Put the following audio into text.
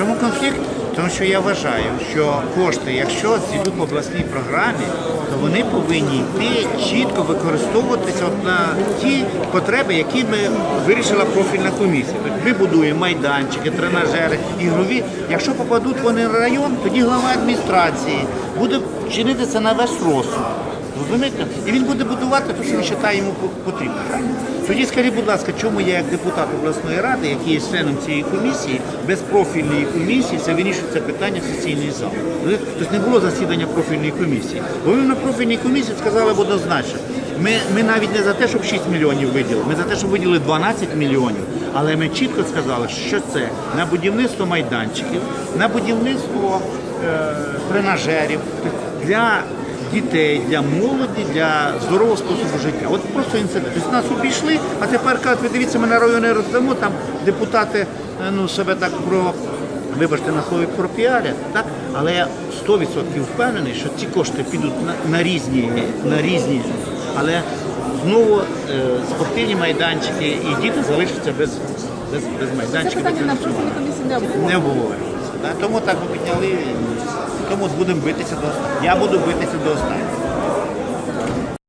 чому конфлікт? Тому що я вважаю, що кошти, якщо зійдуть в обласній програмі, то вони повинні йти чітко використовуватися от на ті потреби, які ми вирішила профільна комісія. Тобто ми будуємо майданчики, тренажери, ігрові. Якщо попадуть вони на район, тоді глава адміністрації буде чинити це на весь розсуд. Розумієте? І він буде будувати те, що він вважає йому по- потрібно. Тоді скажіть, будь ласка, чому я як депутат обласної ради, який є членом цієї комісії, без профільної комісії, це вирішується питання в сесійний зал. Тобто не було засідання профільної комісії. Бо ви на профільній комісії сказали б однозначно. Ми, ми навіть не за те, щоб 6 мільйонів виділили, ми за те, щоб виділили 12 мільйонів. Але ми чітко сказали, що це на будівництво майданчиків, на будівництво е, тренажерів для дітей, для молоді, для здорового способу життя. От просто. Тобто нас обійшли, а тепер кажуть, ви дивіться, ми на райони роздамо, там депутати е, ну, себе так про. Вибачте на слові про піарять, так? але я 100% впевнений, що ці кошти підуть на, на різні, на різні, але знову е, спортивні майданчики і діти залишаться без, без, без Це майданчиків. питання на профільній комісії не обговорювали. не обговорюється. Да? Тому так ми підняли, будемо битися до останнього. Я буду битися до останнього.